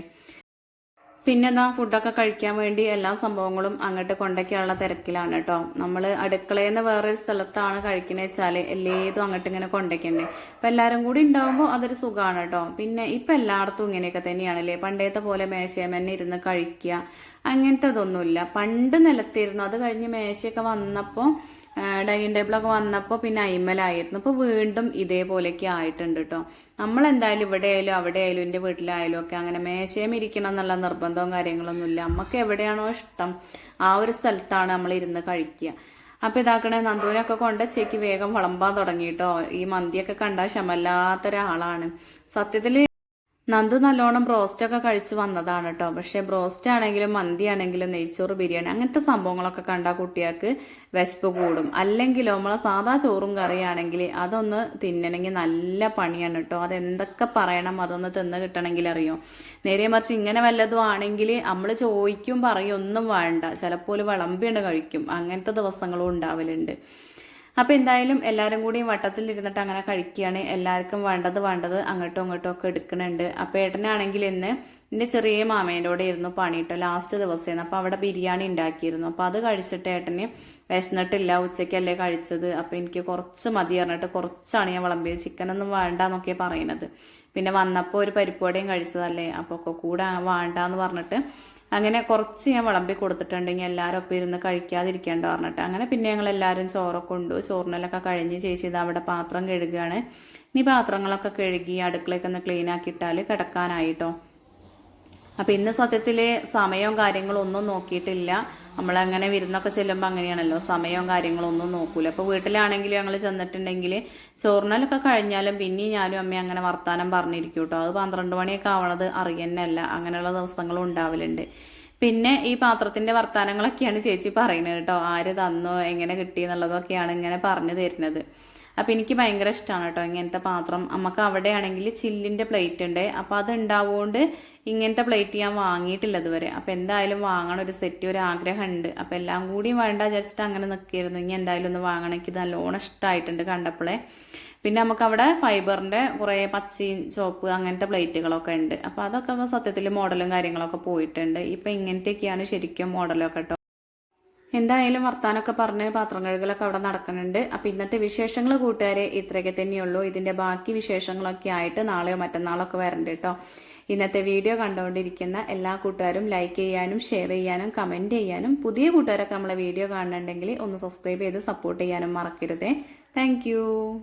[SPEAKER 1] പിന്നെ ഫുഡൊക്കെ കഴിക്കാൻ വേണ്ടി എല്ലാ സംഭവങ്ങളും അങ്ങോട്ട് കൊണ്ടൊക്കെയുള്ള തിരക്കിലാണ് കേട്ടോ നമ്മൾ അടുക്കളയിൽ നിന്ന് വേറൊരു സ്ഥലത്താണ് കഴിക്കണേ വെച്ചാൽ എല്ലേതും അങ്ങോട്ട് ഇങ്ങനെ കൊണ്ടൊക്കെയുണ്ട് അപ്പൊ എല്ലാരും കൂടി ഉണ്ടാവുമ്പോൾ അതൊരു സുഖമാണ് കേട്ടോ പിന്നെ ഇപ്പൊ എല്ലായിടത്തും ഇങ്ങനെയൊക്കെ തന്നെയാണല്ലേ. പണ്ടേത്തെ പോലെ മേശയമന്നെ ഇരുന്ന് കഴിക്കുക അങ്ങനത്തെ ഇതൊന്നുമില്ല പണ്ട് നിലത്തിരുന്നു. അത് കഴിഞ്ഞ് മേശയൊക്കെ വന്നപ്പോൾ ഡൈനിങ് ടേബിളൊക്കെ വന്നപ്പോൾ പിന്നെ അയിമലായിരുന്നു. ഇപ്പോൾ വീണ്ടും ഇതേപോലെയൊക്കെ ആയിട്ടുണ്ട് കേട്ടോ നമ്മൾ എന്തായാലും ഇവിടെ ആയാലും അവിടെ ആയാലും എന്റെ വീട്ടിലായാലും ഒക്കെ അങ്ങനെ മേശയും ഇരിക്കണം എന്നുള്ള നിർബന്ധവും കാര്യങ്ങളൊന്നുമില്ല നമുക്ക് എവിടെയാണോ ഇഷ്ടം. ആ ഒരു സ്ഥലത്താണ് നമ്മൾ ഇരുന്ന് കഴിക്കുക. അപ്പൊ ഇതാക്കണേ നന്ദുവിനൊക്കെ കൊണ്ട് ചേക്ക് വേഗം വിളമ്പാൻ തുടങ്ങി കേട്ടോ ഈ മന്തിയൊക്കെ കണ്ടാൽ ശമല്ലാത്തൊരാളാണ്. സത്യത്തിൽ നന്ദു നല്ലോണം ബ്രോസ്റ്റ് ഒക്കെ കഴിച്ച് വന്നതാണ് കേട്ടോ പക്ഷെ ബ്രോസ്റ്റ് ആണെങ്കിലും മന്തി ആണെങ്കിലും നെയ്ച്ചോറ് ബിരിയാണി അങ്ങനത്തെ സംഭവങ്ങളൊക്കെ കണ്ടാൽ കുട്ടികൾക്ക് വിശപ്പ് കൂടും. അല്ലെങ്കിലോ നമ്മളെ സാധാ ചോറും കറിയാണെങ്കിൽ അതൊന്ന് തിന്നണമെങ്കിൽ നല്ല പണിയാണ് കേട്ടോ അതെന്തൊക്കെ പറയണം അതൊന്ന് തിന്ന് കിട്ടണമെങ്കിൽ അറിയോ? നേരെ മറിച്ച് ഇങ്ങനെ വല്ലതും ആണെങ്കിൽ നമ്മൾ ചോദിക്കും പറയും ഒന്നും വേണ്ട. ചിലപ്പോൾ വിളമ്പിയാണ് കഴിക്കും. അങ്ങനത്തെ ദിവസങ്ങളും ഉണ്ടാവലുണ്ട്. അപ്പോൾ എന്തായാലും എല്ലാവരും കൂടി വട്ടത്തിൽ ഇരുന്നിട്ട് അങ്ങനെ കഴിക്കുകയാണ്. എല്ലാവർക്കും വേണ്ടത് വേണ്ടത് അങ്ങോട്ടും ഇങ്ങോട്ടും ഒക്കെ എടുക്കുന്നുണ്ട്. അപ്പോൾ ഏട്ടനാണെങ്കിൽ ഇന്ന് എന്റെ ചെറിയ മാമേന്റെ ഇരുന്നു പണിയിട്ടോ ലാസ്റ്റ് ദിവസമായിരുന്നു അപ്പോൾ അവിടെ ബിരിയാണി ഉണ്ടാക്കിയിരുന്നു. അപ്പോൾ അത് കഴിച്ചിട്ട് ഏട്ടന് വിശന്നിട്ടില്ല ഉച്ചയ്ക്കല്ലേ കഴിച്ചത്. അപ്പോൾ എനിക്ക് കുറച്ച് മതി പറഞ്ഞിട്ട് കുറച്ചാണ് ഞാൻ വിളമ്പിയത്. ചിക്കനൊന്നും വേണ്ട എന്നൊക്കെ പറയുന്നത്. പിന്നെ വന്നപ്പോൾ ഒരു പരിപ്പുവടയും കഴിച്ചതല്ലേ? അപ്പോൾ ഒക്കെ കൂടെ വേണ്ടാന്ന് പറഞ്ഞിട്ട് അങ്ങനെ കുറച്ച് ഞാൻ വിളമ്പി കൊടുത്തിട്ടുണ്ടെങ്കിൽ എല്ലാവരും ഒപ്പം ഇരുന്ന് കഴിക്കാതിരിക്കേണ്ട പറഞ്ഞിട്ട്. അങ്ങനെ പിന്നെ ഞങ്ങൾ എല്ലാവരും ചോറൊക്കെ കൊണ്ടു ചോറിനെല്ലൊക്കെ കഴിഞ്ഞ് ചേച്ചി ഇത് അവിടെ പാത്രം കഴുകുകയാണ്. ഇനി പാത്രങ്ങളൊക്കെ കഴുകി അടുക്കളയൊക്കെ ഒന്ന് ക്ലീൻ ആക്കിയിട്ടാൽ കിടക്കാനായിട്ടോ. അപ്പം ഇന്ന് സത്യത്തിൽ സമയവും കാര്യങ്ങളും ഒന്നും നോക്കിയിട്ടില്ല. നമ്മളങ്ങനെ വിരുന്നൊക്കെ ചെല്ലുമ്പോൾ അങ്ങനെയാണല്ലോ. സമയവും കാര്യങ്ങളും ഒന്നും നോക്കൂല. അപ്പോൾ വീട്ടിലാണെങ്കിലും ഞങ്ങൾ ചെന്നിട്ടുണ്ടെങ്കിൽ ചോറിനലൊക്കെ കഴിഞ്ഞാലും പിന്നെയും ഞാനും അമ്മയും അങ്ങനെ വർത്താനം പറഞ്ഞിരിക്കും കേട്ടോ അത് പന്ത്രണ്ട് മണിയൊക്കെ ആവണത് അറിയന്നല്ല. അങ്ങനെയുള്ള ദിവസങ്ങളും ഉണ്ടാവലുണ്ട്. പിന്നെ ഈ പാത്രത്തിന്റെ വർത്താനങ്ങളൊക്കെയാണ് ചേച്ചി പറയുന്നത് കേട്ടോ. ആര് തന്നോ എങ്ങനെ കിട്ടി എന്നുള്ളതൊക്കെയാണ് ഇങ്ങനെ പറഞ്ഞു തരുന്നത്. അപ്പം എനിക്ക് ഭയങ്കര ഇഷ്ടമാണ് കേട്ടോ ഇങ്ങനത്തെ പാത്രം. നമുക്ക് അവിടെയാണെങ്കിൽ ചില്ലിന്റെ പ്ലേറ്റ് ഉണ്ട്. അപ്പോൾ അത് ഉണ്ടാവുകൊണ്ട് ഇങ്ങനത്തെ പ്ലേറ്റ് ഞാൻ വാങ്ങിയിട്ടില്ല ഇതുവരെ. അപ്പോൾ എന്തായാലും വാങ്ങണം ഒരു സെറ്റ് ഒരു ആഗ്രഹം ഉണ്ട് അപ്പോൾ എല്ലാം കൂടിയും വേണ്ട വിചാരിച്ചിട്ട് അങ്ങനെ നിൽക്കിയിരുന്നു ഇനി എന്തായാലും ഒന്ന് വാങ്ങണം. എനിക്ക് നല്ലോണം ഇഷ്ടമായിട്ടുണ്ട് കണ്ടപ്പോഴേ പിന്നെ നമുക്ക് അവിടെ ഫൈബറിന്റെ കുറേ പച്ചയും ചുവപ്പ് അങ്ങനത്തെ പ്ലേറ്റുകളൊക്കെ ഉണ്ട്. അപ്പോൾ അതൊക്കെ സത്യത്തിൽ മോഡലും കാര്യങ്ങളൊക്കെ പോയിട്ടുണ്ട്. ഇപ്പം ഇങ്ങനത്തെയൊക്കെയാണ് ശരിക്കും മോഡലൊക്കെ കേട്ടോ. എന്തായാലും വർത്താനൊക്കെ പറഞ്ഞ് പാത്രം കഴുകലൊക്കെ അവിടെ നടക്കുന്നുണ്ട്. അപ്പം ഇന്നത്തെ വിശേഷങ്ങൾ കൂട്ടുകാരെ ഇത്രയൊക്കെ തന്നെയുള്ളൂ. ഇതിന്റെ ബാക്കി വിശേഷങ്ങളൊക്കെ ആയിട്ട് നാളെയോ മറ്റന്നാളൊക്കെ വരണ്ട കേട്ടോ. ഇന്നത്തെ വീഡിയോ കണ്ടുകൊണ്ടിരിക്കുന്ന എല്ലാ കൂട്ടുകാരും ലൈക്ക് ചെയ്യാനും ഷെയർ ചെയ്യാനും കമന്റ് ചെയ്യാനും പുതിയ കൂട്ടുകാരൊക്കെ നമ്മളെ വീഡിയോ കാണുന്നുണ്ടെങ്കിൽ ഒന്ന് സബ്സ്ക്രൈബ് ചെയ്ത് സപ്പോർട്ട് ചെയ്യാനും മറക്കരുതേ. താങ്ക്